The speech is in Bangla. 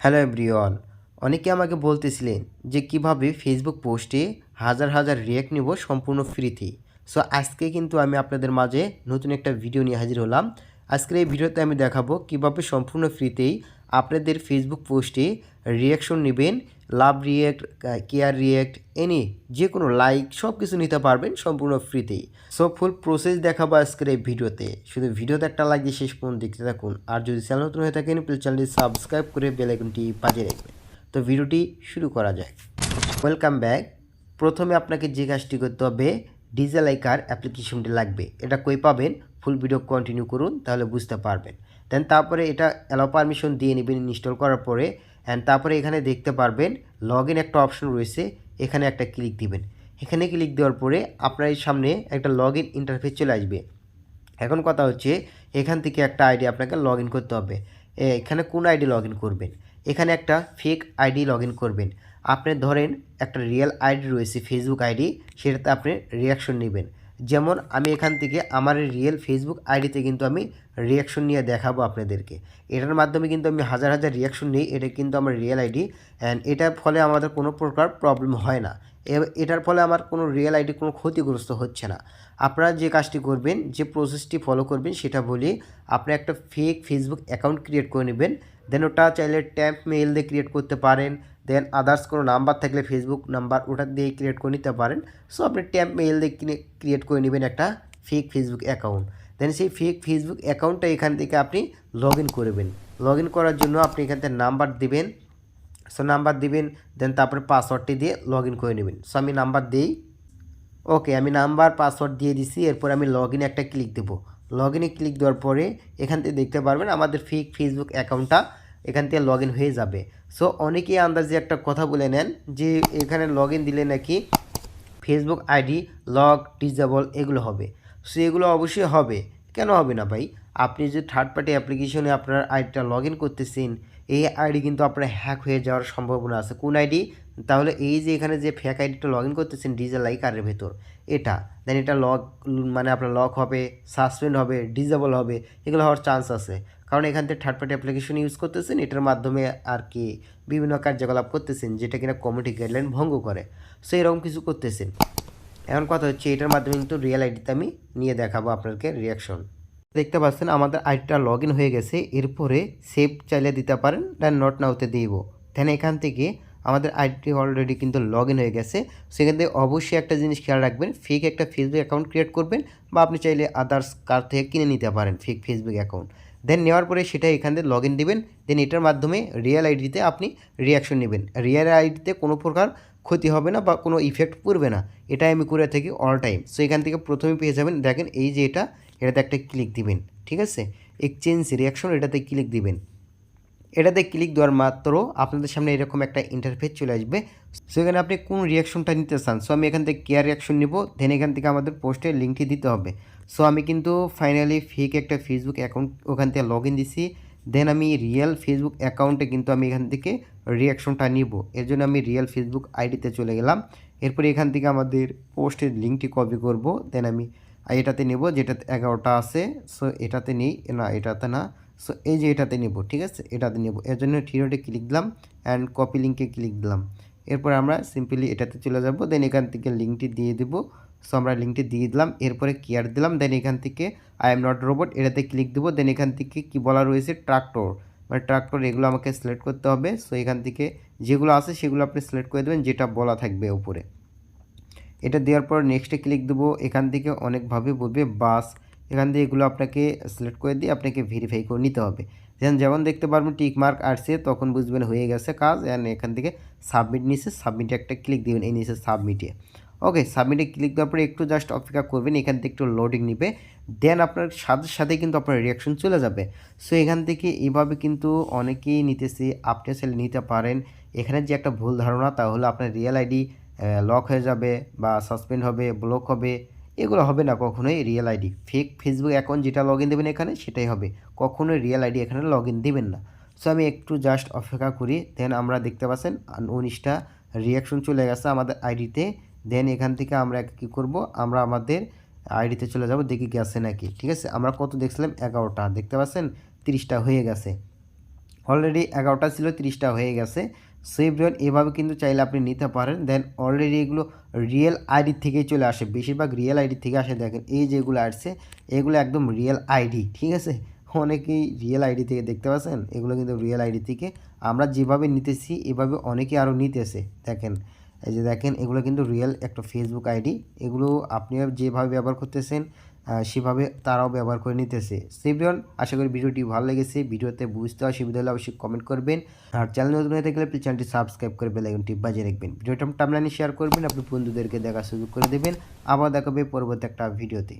হ্যালো এভরিওয়ান, অনেকে আমাকে বলতেছিলেন যে কীভাবে ফেসবুক পোস্টে হাজার হাজার রিয়াক্ট নিব সম্পূর্ণ ফ্রিতে সো আজকে কিন্তু আমি আপনাদের মাঝে নতুন একটা ভিডিও নিয়ে হাজির হলাম। আজকের এই ভিডিওতে আমি দেখাবো কীভাবে সম্পূর্ণ ফ্রিতেই আপনাদের ফেসবুক পোস্টে রিয়াকশন নেবেন love react care react any যে কোনো লাইক সব কিছু নিতে পারবেন সম্পূর্ণ ফ্রিতেই সো ফুল প্রসেস দেখাবো আজকের এই ভিডিওতে। শুধু ভিডিওতে একটা লাইক দিয়ে শেষ পর্যন্ত দেখতে থাকুন। আর যদি চ্যানেল নতুন হয়ে থাকেন প্লিজ চ্যানেলটি সাবস্ক্রাইব করে বেল আইকনটি বাজিয়ে রাখবেন। তো ভিডিওটি শুরু করা যাক। ওয়েলকাম ব্যাক প্রথমে আপনাকে যে কাজটি করতে হবে ডিজেল আইকার অ্যাপ্লিকেশনটি লাগবে। এটা কই পাবেন? ফুল ভিডিও কন্টিনিউ করুন, তাহলে বুঝতে পারবেন। দেন তারপরে এটা অ্যালাউ পারমিশন দিয়ে নেবেন ইনস্টল করার পরে অ্যান্ড তারপরে এখানে দেখতে পারবেন লগ একটা অপশন রয়েছে, এখানে একটা ক্লিক দিবেন। এখানে ক্লিক দেওয়ার পরে আপনার সামনে একটা লগ ইন ইন্টারফেস চলে আসবে। এখন কথা হচ্ছে, এখান থেকে একটা আইডি আপনাকে লগ করতে হবে। এখানে কোন আইডি লগ করবেন? এখানে একটা ফেক আইডি লগ করবেন। আপনি ধরেন একটা রিয়েল আইডি রয়েছে ফেসবুক আইডি সেটাতে আপনি রিয়াকশন নেবেন। যেমন আমি এখান থেকে আমার রিয়েল ফেসবুক আইডিতে কিন্তু আমি রিয়াকশন নিয়ে দেখাবো আপনাদেরকে। এটার মাধ্যমে কিন্তু আমি হাজার হাজার রিয়াকশন নিই, এটা কিন্তু আমার রিয়েল আইডি অ্যান্ড এটার ফলে আমাদের কোনো প্রকার প্রবলেম হয় না। এটার ফলে আমার কোনো রিয়েল আইডি কোনো ক্ষতিগ্রস্ত হচ্ছে না। আপনারা যে কাজটি করবেন, যে প্রসেসটি ফলো করবেন, সেটা বলি আপনি একটা ফেক ফেসবুক অ্যাকাউন্ট ক্রিয়েট করে নেবেন দেন ওটা চাইলে ট্যাম্প মেইল দিয়ে ক্রিয়েট করতে পারেন দেন আদার্স কোনো নাম্বার থাকলে ফেসবুক নাম্বার ওটা দিয়ে ক্রিয়েট করে নিতে পারেন। সো আপনি ট্যাম্প মেইল দিয়ে ক্রিয়েট করে নেবেন একটা ফেক ফেসবুক অ্যাকাউন্ট দেন সেই ফেক ফেসবুক অ্যাকাউন্টটা এখান থেকে আপনি লগ ইন করবেন। লগ ইন করার জন্য আপনি এখান থেকে নাম্বার দিবেন। সো নাম্বার দিবেন দেন তারপরে পাসওয়ার্ডটি দিয়ে লগ ইন করে নেবেন। সো আমি নাম্বার দিই। ওকে আমি নাম্বার পাসওয়ার্ড দিয়ে দিছি, এরপর আমি লগ ইনে একটা ক্লিক দেবো। লগ ইনে ক্লিক দেওয়ার পরে এখান থেকে দেখতে পারবেন আমাদের ফেক ফেসবুক অ্যাকাউন্টটা এখান থেকে লগ হয়ে যাবে। সো অনেকেই আন্দাজে একটা কথা বলে নেন যে, এখানে লগ দিলে নাকি ফেসবুক আইডি লগ ডিজেবল এগুলো হবে। সো এগুলো অবশ্যই হবে। কেন হবে না ভাই? আপনি যে থার্ড পার্টি অ্যাপ্লিকেশনে আপনার আইডিটা লগ করতেছেন, এই আইডি কিন্তু আপনার হ্যাক হয়ে যাওয়ার সম্ভাবনা আছে। কোন আইডি তাহলে এই যে এখানে যে ফ্যাক আইডিটা লগ ইন করতেছেন ডিজেল লাইকারের ভেতর, এটা দেন এটা লগ মানে আপনার লক হবে সাসপেন্ড হবে ডিজেবল হবে, এগুলো হওয়ার চান্স আছে। কারণ এখান থেকে থার্ড পার্টি অ্যাপ্লিকেশন ইউজ করতেছেন, এটার মাধ্যমে আর কি বিভিন্ন কার্যকলাপ করতেছেন, যেটা কিনা কমিটি গাইডলাইন ভঙ্গ করে। সো এরকম কিছু করতেছেন। এখন কথা হচ্ছে, এটার মাধ্যমে কিন্তু রিয়েল আইডিতে আমি নিয়ে দেখাবো আপনাকে রিয়াকশন দেখতে পাচ্ছেন, আমাদের আইডিটা লগ হয়ে গেছে, এরপরে সেভ চাইলে দিতে পারেন দেন নট নাওতে দিব। দেন এখান থেকে আমাদের আইডিটি অলরেডি কিন্তু লগ হয়ে গেছে, সেখান থেকে অবশ্যই একটা জিনিস খেয়াল রাখবেন ফেক একটা ফেসবুক অ্যাকাউন্ট ক্রিয়েট করবেন, বা আপনি চাইলে আদার্স কার থেকে কিনে নিতে পারেন ফেক ফেসবুক অ্যাকাউন্ট দেন নেওয়ার পরে সেটা এখান থেকে লগ ইন দেবেন। দেন এটার মাধ্যমে রিয়েল আইডিতে আপনি রিয়াকশন নেবেন। রিয়েল আইডিতে কোনো প্রকার ক্ষতি হবে না বা কোনো ইফেক্ট পড়বে না। এটাই আমি করে থাকি অল টাইম সো এখান থেকে প্রথমে পেয়ে যাবেন। দেখেন এই যে এটা, এটাতে একটা ক্লিক দিবেন। ঠিক আছে? এক্সচেঞ্জ রিয়াকশন এটাতে ক্লিক দিবেন। এটাতে ক্লিক দেওয়ার মাত্র আপনাদের সামনে এরকম একটা ইন্টারফেস চলে আসবে। সেখানে আপনি কোন রিয়াকশনটা নিতে চান? সো আমি এখান থেকে কেয়ার রিয়াকশন নিব দেন এখান থেকে আমাদের পোস্টের লিঙ্কটি দিতে হবে। সো আমি কিন্তু ফাইনালি ফেক একটা ফেসবুক অ্যাকাউন্ট ওখান থেকে লগ ইন দিছি। দেন আমি রিয়েল ফেসবুক অ্যাকাউন্টে কিন্তু আমি এখান থেকে রিয়াকশনটা নিব। এর জন্য আমি রিয়েল ফেসবুক আইডিতে চলে গেলাম। এরপরে এখান থেকে আমাদের পোস্টের লিঙ্কটি কপি করব। দেন আমি এটাতে নেব, যেটাতে এগারোটা আছে। সো এটাতে নেই, না, এটাতে না। সো এই যে এটাতে নেব, ঠিক আছে? এটাতে নেব। এর জন্য থিরোটে ক্লিক দিলাম অ্যান্ড কপি লিঙ্কে ক্লিক দিলাম। এরপর আমরা সিম্পলি এটাতে চলে যাব দেন এখান থেকে লিঙ্কটি দিয়ে দেব। সো আমরা লিঙ্কটি দিয়ে দিলাম, এরপরে কেয়ার দিলাম দেন এখান থেকে আই এম নট রোবট এটাতে ক্লিক দেবো। দেন এখান থেকে কি বলা রয়েছে? ট্রাক্টর মানে ট্রাক্টর এগুলো আমাকে সিলেক্ট করতে হবে। সো এখান থেকে যেগুলো আছে সেগুলো আপনি সিলেক্ট করে দেবেন, যেটা বলা থাকবে উপরে। এটা দেওয়ার পর নেক্সটে ক্লিক দেবো। এখান থেকে অনেকভাবে বলবে বাস এখান থেকে এগুলো আপনাকে সিলেক্ট করে দিয়ে আপনাকে ভেরিফাই করে নিতে হবে। যেন যেমন দেখতে পারবেন টিক মার্ক আসছে, তখন বুঝবেন হয়ে গেছে কাজ অ্যান্ড এখান থেকে সাবমিট নিচে সাবমিটে একটা ক্লিক দিবেন এই নিচে সাবমিটে ওকে সাবমিটে ক্লিক দেওয়ার পরে একটু জাস্ট অপেক্ষা করবেন, এখান থেকে একটু লোডিং নিবে। দেন আপনার সাথে সাথে কিন্তু আপনার রিয়াকশন চলে যাবে। সো এখান থেকে এইভাবে কিন্তু অনেকেই নিতেছে, আপনি চাইলে নিতে পারেন। এখানে যে একটা ভুল ধারণা তা হলো আপনার রিয়েল আইডি লক হয়ে যাবে বা সাসপেন্ড হবে ব্লক হবে। এগুলো হবে না কখনোই real ID fake Facebook account যেটা লগ ইন দেবেন এখানে, সেটাই হবে। কখনোই রিয়েল আইডি এখানে লগ ইন দেবেন না। সো আমি একটু জাস্ট অপেক্ষা করি দেন আমরা দেখতে পাচ্ছেন উনিশটা রিয়াকশন চলে গেছে আমাদের আইডিতে দেন এখান থেকে আমরা কী করব? আমরা আমাদের আইডিতে চলে যাব, দেখি গেছে নাকি। ঠিক আছে? আমরা কত দেখছিলাম? এগারোটা। দেখতে পাচ্ছেন? তিরিশটা হয়ে গেছে। অলরেডি এগারোটা ছিল, তিরিশটা হয়ে গেছে। সো এভরিওয়ান এভাবে কিন্তু চাইলে আপনি নিতে পারেন। দেন অলরেডি এগুলো রিয়েল আইডি থেকেই চলে আসে। বেশিরভাগ রিয়েল আইডি থেকে আসে, দেখেন, এই যেগুলো আসছে, এগুলো একদম রিয়েল আইডি ঠিক আছে? অনেকেই রিয়েল আইডি থেকে দেখতে পাচ্ছেন? এগুলো কিন্তু রিয়েল আইডি থেকে আমরা যেভাবে নিতেছি, এভাবে অনেকে আরও নিতেছে, দেখেন। এই যে দেখেন, এগুলো কিন্তু রিয়েল একটা ফেসবুক আইডি এগুলো আপনিও যেভাবে ব্যবহার করতেছেন সেভাবে তারাও ব্যবহার করে নিতেছে। সেভিয়ন আশা করি ভিডিওটি ভালো লেগেছে। ভিডিওতে বুঝতে অসুবিধা হলে অবশ্যই কমেন্ট করবেন। আর চ্যানেল নতুন হয়ে থাকলে প্লিজ চ্যানেলটি সাবস্ক্রাইব করে বেলাইকনটি বাজিয়ে রাখবেন। ভিডিওটা টামলাইনে শেয়ার করবেন। আপনি বন্ধুদেরকে দেখার সুযোগ করে দেবেন। আবার দেখাবে পরবর্তী একটা ভিডিওতে।